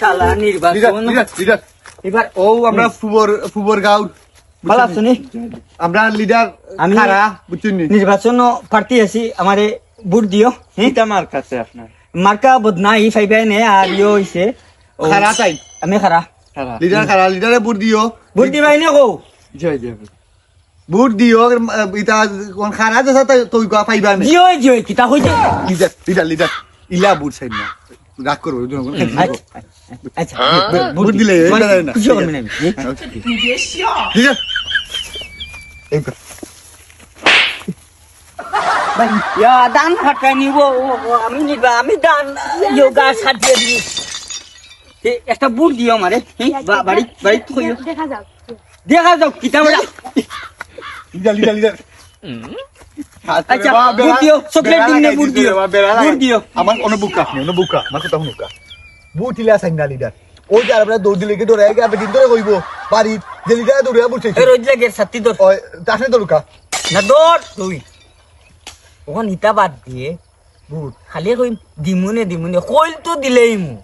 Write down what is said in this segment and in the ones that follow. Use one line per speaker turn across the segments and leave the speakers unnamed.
শালা নির্বাচন।
Leader leader
এবার
ও আমরা ফুবর ফুবর গাঁও
ভালো আছো
আমরা লিডার
আমি-
খারা
নির্বাচন প্রার্থী আছি আমারে ভোট দিও হ্যাঁ?
এটা মার কাছে আপনার?
মার্কা বদনাই ফাইবাই নে আর ইয়ে হইছে।
খারা তাই?
আমি খারা।
লিডার খারা লিডারে বুট দিও।
ভোট দিবাই নে কও?
জয় জয়।
বুট দিও ইটা কোন খারা আছে তুই পাইবা না
জিও জিও কিতা হইছে
লিডার লিডার ইলা না। রাগ করব
আচ্ছা,
ভোট দিলে না।
ইয়া, দান ফাটাই নিব। আমি নিবা আমি দান গাছ সাজিয়ে দিব এ, একটা বুট দিও আমারে? বা- বাড়ি বাড়ি
দেখা যাক
দেখা যাও কিতা
লিডার লিডার লিডার
আচ্ছা বুট দিও চকলেট দিন নে বুট দিও বুট দিও
আমার কোনো বুকা কোনো বুকা আমার কথা শুনুকা বুট ইলা সাইন না লিডার ওই যে আমরা দৌড় দিলে কি দৌড়ে গিয়ে দিন ধরে কইব বাড়ি যে লিডার দৌড়ে বুট
এই রোজ লাগে সাথী দর
ওই তাসনে দৌড়ুকা
না দর তুই ওখান ইটা বাদ দিয়ে বুট খালি কই দিমুনে দিমুনে কইল তো দিলেই মু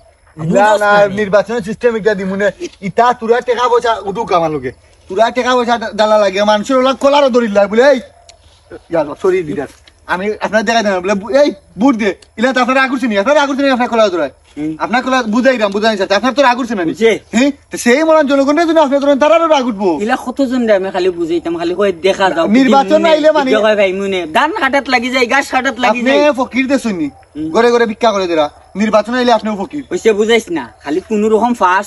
না না নির্বাচনের সিস্টেম এটা দিমুনে ইটা তুরা টেকা পয়সা উঠুক আমার লোকে তুরা টেকা পয়সা ডালা লাগে মানুষের ওলা কলারও দৌড়িল লাগে বলে এই সরি লিডার আমি আপনার দেখা দেন বলে এই বুট দে ইলা তো আপনার আগুরছে নি আপনার আগুরছে নি আপনার কলা দৌড়ায়। আপনার কলা বুঝাই দাম বুঝাই আপনার তো আগুরছে না হ্যাঁ তো সেই মনে জনগণের জন্য আপনার ধরেন
ইলা কতজন আমি খালি বুঝাইতাম খালি কই দেখা যাও
নির্বাচন আইলে মানে-
কয় ভাই মুনে ধান কাটাত লাগি যায় গাছ কাটাত লাগি
আপনি
যায়।
ফকির দেশুন নি ঘরে ঘরে ভিক্ষা করে দেরা। নির্বাচন আইলে আপনিও ফকির।
বুঝাইছ না খালি কোন রকম ফাঁস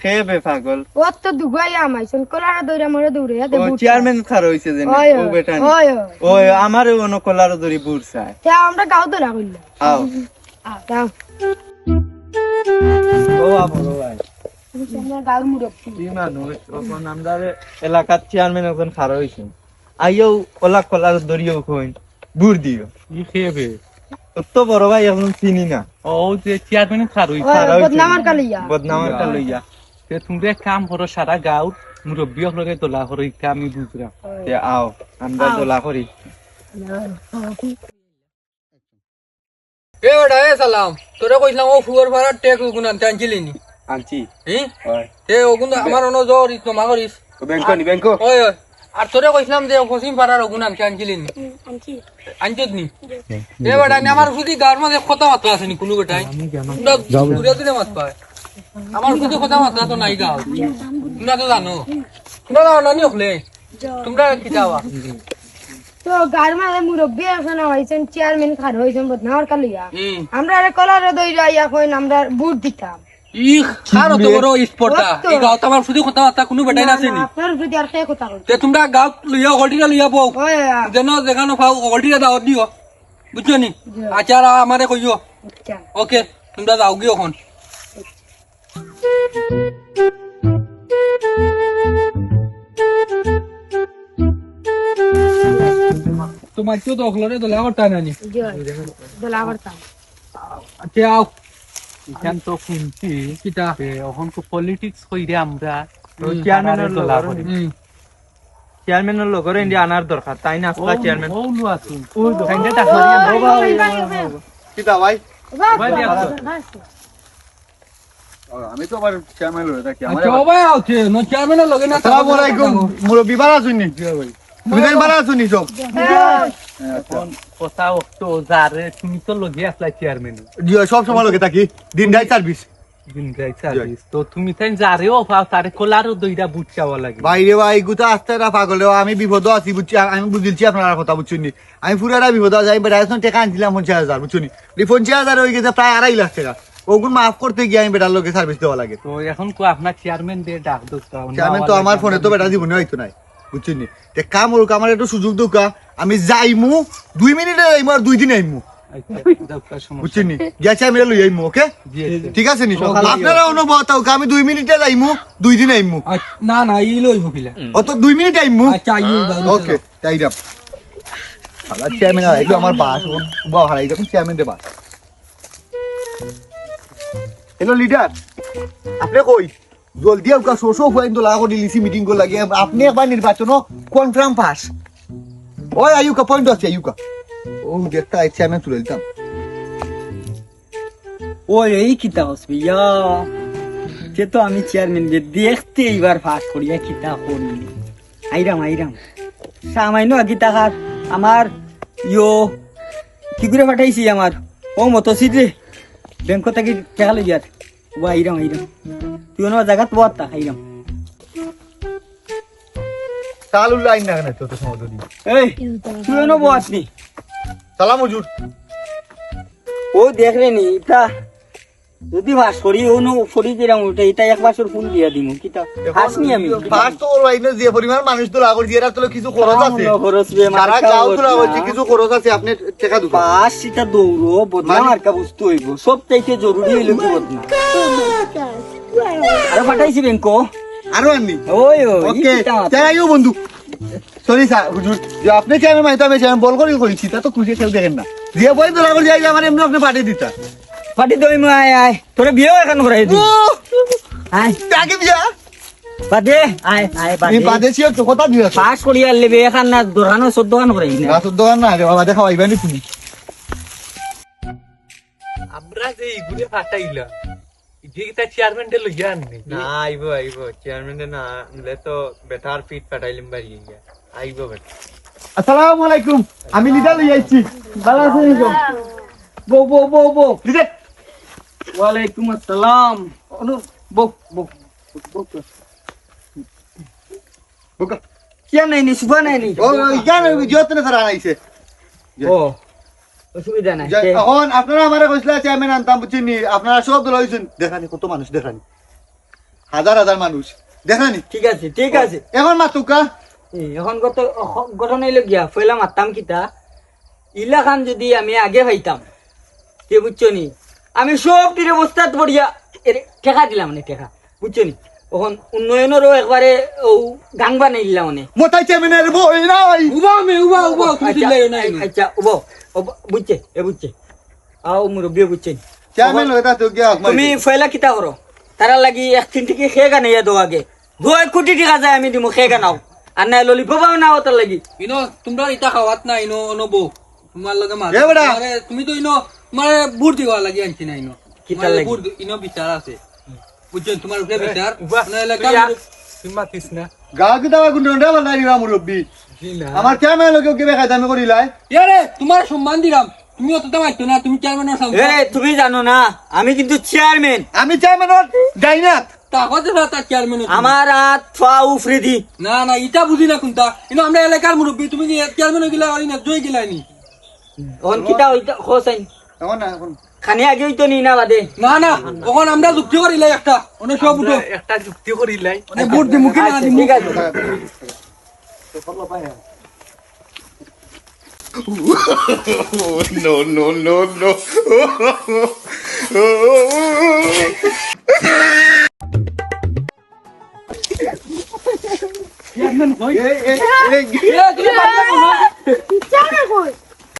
খেয়ে বে পাগল।
ও তো দুগাই আমাইছেন কলারে দৌড়া মরে দৌড়ে দে
ও চেয়ারম্যান খার হইছে
ওই
ও বেটা নি।
ওই
ওই আমার কলার চায়।
তে আমরা গাও দৌড়া কইলা
আও।
গাও
ও ভাই
আমরা গাও মুরব্বি।
কি মানুষ তখন আমরা এলাকার চেয়ারম্যান একজন খার হইছে। আইও ওলা কলার ধরিও কই বুড় দিও।
ই খেয়ে
তো বড় ভাই এখন চিনি না।
ও যে চেয়ারম্যান
বদনামার কালিয়া।
তে তুমি কাম করো সারা গাঁও মুরব্বী লগে তোলা করো ইটা আমি বুঝলাম
তে আও আমরা দোলা করি
এ বেটা এ সালাম তোরে কইছিলাম ও ফুয়ার ভাড়া টেক ওগুন আনতে আনছিলি নি
আনছি
হি
হয়
ওগুন আমার অন্য জ্বর জমা করিস
ব্যাংক নি ব্যাংক
ওই ওই আর তোরে কইছিলাম যে ফসিম পাড়ার ওগুন আনতে আনছিলি নি
আনছি
আনছত নি এ বেটা আমার শুধু গাঁর মাঝে কথা মাত্রা আছে নি কোনো বেটাই দূরে দূরে মাত পায় আমার শুধু কথা মাত্রা তো নাই গাঁও। তোমরা তো জানো। তোমরা জানো না নি ওখলে তোমরা কি যাওয়া
তো গার মাঝে মুরব্বি আছে না হইছেন চেয়ারম্যান খার কালিয়া আমরা আরে কলারে দৌড়া ইয়া কইন আমরা বুট দিতাম।
ই খার তো বড় স্পর্টা এই গাঁও তো আমার শুধু কথা মাত্রা কোনো বেটাই না আছে নি?
আপনার প্রতি আর কে কথা কই
তোমরা গাঁত লইয়া গল্টিটা লইয়া
ওই
যেন যেখানে পাও গল্টিটা দাওয়াত দিও বুঝছ নি? আচার আমারে কইও।
আচ্ছা।
ওকে তোমরা যাও গিয়ে এখন। তোমার কেউ তো অখলরে দোলা করতে নানি
দোলা করতাম
আচ্ছা আও
এখান তো শুনছি
কিটা?
এখন তো পলিটিক্স কইরে আমরা।
চেয়ারম্যানের লগর
করি।
চেয়ারম্যানের লগর ইন্ডিয়া আনার দরকার তাই না? আসলা চেয়ারম্যান
ও লু আছুন
খাইতে টাকা
কিটা ভাই?
ভাই দিয়া
আমি তো আবার চেয়ারম্যান হয়ে থাকি আমার
আচ্ছা লগে না
আলাইকুম মুরব্বি তুমি সব?
এখন কথা যারে তো লগে আসলা চেয়ারম্যান
সব সময় থাকি। দিন রাত সার্ভিস বাইরে আস্তে আমি বিপদ আছি বুঝছি আমি বুঝিলছি আপনার কথা বুঝছেন নি? আমি পুরাটা বিপদ আছি আমি টাকা আনছিলাম পঞ্চাশ হাজার এই পঞ্চাশ হাজার হয়ে গেছে প্রায় আড়াই লাখ টাকা। ওগুন মাফ করতে গিয়ে আমি বেটার লোকে সার্ভিস দেওয়া লাগে।
তো এখন কো আপনার চেয়ারম্যান দিয়ে ডাক দোস্ত
চেয়ারম্যান তো আমার ফোনে তো বেটা জীবনে হয়তো নাই বুঝছেন নি? তে কাম ওর আমার একটু সুযোগ দোকা আমি যাইমু দুই মিনিটে যাইমু আর দুই দিন আইমু। বুঝছেন নি? গেছে আমি লই আইমু ওকে? ঠিক আছে নি? আপনারা অনুভব হোক আমি দুই মিনিটে যাইমু দুই দিন আইমু।
না না ই লইব কিলা
অত দুই মিনিট আইমু?
আচ্ছা আইও
ওকে তাই শালা চেয়ারম্যান আমার বাস বাবা হারাই যখন চেয়ারম্যান দে বাস। হ্যালো লিডার আপনি কই? জলদি আপনার শোষো ফাইন তো লাগো দিলিছি মিটিং কো লাগে। আপনি একবার নির্বাচন কনফার্ম পাস ওই আয়ুকা পয়েন্ট আছে আয়ুকা ও দেখতে আই চেয়ারম্যান তুলে দিতাম।
ওই এই কিতা হসবি ইয়া। সে তো আমি চেয়ারম্যান যে দেখতে এইবার ফাঁস করিয়া কিতা করি আইরাম আইরাম সামান্য আগে টাকার আমার ইয়ো, কি করে পাঠাইছি আমার ও মতসিদ রে ব্যাংক থেকে টাকা লই যার ও আইরাম আইরাম তুই অন্য জায়গাত বত তা আইরাম
সালুল্লাহ আইন না কেন তো সমাদরি
এই তুই অন্য নি?
সালাম হুজুর
ও দেখ রে নি এটা যদি ভাস করি ও নো ফরি দিলাম ওটা এটা এক বাসর ফুল দিয়া দিমু কিতা হাসনি আমি।
তো আইনে যে পরিমাণ মানুষ তো দিয়ে রাখলে কিছু খরচ আছে।
খরচ বে
সারা গাঁও তো কিছু খরচ আছে আপনি টাকা দুটো।
পাঁচ সেটা দৌড়ো বদনা
মানে-
মার্কা হইব। সব চাইতে জরুরি হইল কি বদনা আরে পাঠাইছি ব্যাংক
আরও আননি
ওই
ওকে। তাই বন্ধু। সরি স্যার হুজুর যে আপনি আমি মাইতে আমি আমি বল করে করেছি তা তো খুশি কেউ দেখেন না। যে বই তো লাগর যাই আমার এমনি আপনি পাঠিয়ে দিতা।
পাটি দই মু আয় আয়। তোরে বিয়েও এখন করাই দি আয়।
বিয়া?
আয়
এই বাদেশি তো কথা দিয়ে আছে
পাস করিয়া লেবে এখন না দোকানো চোদ্দ খান করাই না
গাছের দোকান না রে বাবা দেখা পাইবানি তুমি।
আমরা যে ইগুরে ফাটাইলা যে কিতা চেয়ারম্যানটা লইয়া আননি।
না আইবো আইবো চেয়ারম্যানে না আনলে তো বেটার পিট পাঠাইলিম বাড়ি গিয়া। আইবো বেটা।
আসসালামু আলাইকুম। আমি লিডার লই আইছি ভালো আছেন?
বো বো বো বো।
লিডার
ওয়ালাইকুম আসসালাম। অনু বো বো বো
বুকা।
কিয়া নাই নি সুবা নাই নি?
ও ইয়ান যতনে তারা আইছে
ও অসুবিধা নাই।
এখন আপনারা আমারে কইছিলা চেয়ারম্যান আনতাম বুঝছেন নি আপনারা সব দল হইছেন দেখানি কত মানুষ দেখানি হাজার হাজার মানুষ। দেখানি
ঠিক আছে ঠিক আছে।
এখন মাতুকা
এখন গঠন হইল গিয়া পয়লা মারতাম কিতা। ইলা খান যদি আমি আগে পাইতাম কে বুঝছ নি? আমি সব তীরে বস্তাত পড়িয়া এরে টেকা দিলাম মানে টেকা বুঝছ নি? এখন উন্নয়নেরও একবারে ও গাং বানাই দিলাম মানে
মোটাই চেয়ারম্যানের বই নাই।
উবা মে উবা উবা তুমি
আচ্ছা,
চিল্লাইও না
আচ্ছা ওবো, বুঝছে এ বুঝছে। আও মুরব্বী বুঝছেন
চেয়ারম্যান হইতা তো গিয়া
তুমি ফয়লা কিতা করো? তারা লাগি একদিন থেকে খে গানাইয়া দো আগে। দুই কোটি টাকা যায় আমি দিমু খে গানাও আর নাই ললিপপ নাও তার লাগি।
ইনো তোমরা ইটা খাওয়াত না ইনো অনবো। তোমার লগে। আরে তুমি তো ইনো তোমার বুট দিবা লাগি আনছি না ইনো।
লাগি?
ইনো বিচার আছে। বুঝছেন তোমার উপরে বিচার না এলাকা
না?
বালাই মুরব্বি আমার চেয়ারম্যান লোকে কে বেখাই দামি করিলাই
ইয়ারে তোমার সম্মান দিলাম। তুমি না তুমি চেয়ারম্যানের
এ তুমি জানো না আমি কিন্তু চেয়ারম্যান
আমি
আমার হাত ফা উফরে দি
না না ইটা বুঝি না কোনটা? ইনো আমরা এলাকার মুরব্বী তুমি কি চেয়ারম্যান গিলা আর না জয় গিলা নি?
অন কিটা হইতা খোসাইন
এখন না এখন
খানি আগে হইতো নি না বাদে
না না তখন আমরা যুক্তি করিলে একটা অনেক সব উঠো
একটা যুক্তি করিলাই
অনেক বুট দিমু কি না
আচ্ছা,
দিমু
ঠিক আছে
এই এই এই
এ তুমি পারবে না
চেয়ারম্যান কই